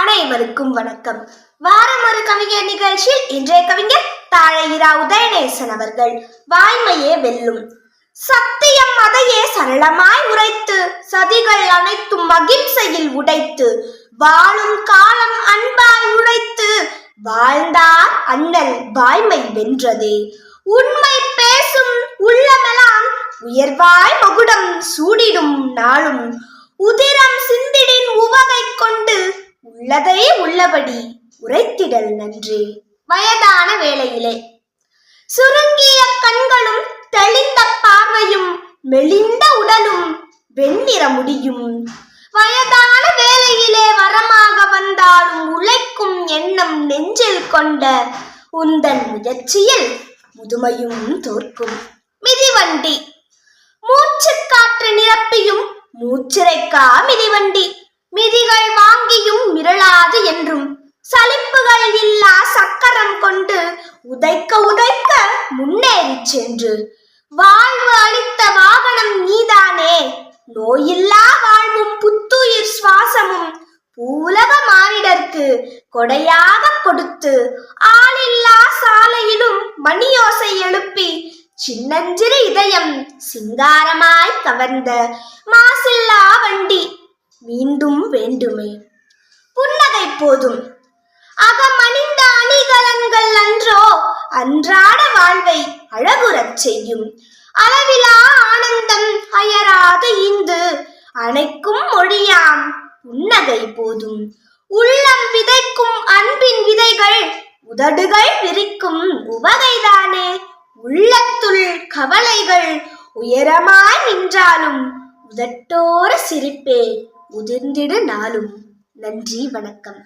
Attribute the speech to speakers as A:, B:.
A: அனைவருக்கும் வணக்கம். வாரம் ஒரு கவிஞர் நிகழ்ச்சியில் இன்றைய கவிஞர் தாழையிரா உதயநேசன் அவர்கள். வாய்மையே வெல்லும். சத்தியம் அதையே சரளமாய் உரைத்து சதிகள் அனைத்தும் அகிம்சையில் உடைத்து வாழும் காலம் அன்பாய் உழைத்து வாழ்ந்தார் அண்ணல் வாய்மை வென்றதே. உண்மை பேசும் உள்ளமெல்லாம் உயர்வாய் மகுடம் சூடிடும் நாளும். உதிரம் சிந்திடின் உவகை கொண்டு உள்ளதை உள்ளபடி உரைத்திடல் நன்றே. வயதான வேளையிலே. சுருங்கிய கண்களும் தெளிந்த பார்வையும் மெலிந்த உடலும் வெண்ணிற முடியும். வயதான வேளையிலே வரமாக வந்தாலும் உழைக்கும் எண்ணம் நெஞ்சில் கொண்ட உந்தன் முயற்சியில் முதுமையும் தோற்கும். மிதிவண்டி. மூச்சு காற்று நிரப்பியும் மூச்சிறைக்கா மிதிவண்டி. என்றும் சலிப்புகள் இல்லா சக்கரம் கொண்டு உதைக்க உதைக்க முன்னேறி சென்று. வாழ்வு அளித்த வாகனம் நீதானே. நோயில்லா வாழ்வும் புத்துயிர் சுவாசமும் பூலக மானிடர்க்கு கொடையாக கொடுத்து ஆளில்லா சாலையிலும் மணியோசை எழுப்பி சின்னஞ்சிறு இதயம் சிங்காரமாய் கவர்ந்த மாசில்லா வண்டி மீண்டும் வேண்டுமே. புன்னகை போதும். அகமணிந்த அணிகலன்கள் அன்றோ அன்றாட வாழ்வை அழகுறச் செய்யும். அளவிலா ஆனந்தம் அயராது இந்து அணைக்கும் மொழியாம் புன்னகை போதும். உள்ளம் விதைக்கும் அன்பின் விதைகள் உதடுகள் விரிக்கும் உவகைதானே. உள்ளத்துள் கவலைகள் உயரமாய் நின்றாலும் உதட்டோர சிரிப்பே உதிர்ந்திடு நாளும். நன்றி வணக்கம்.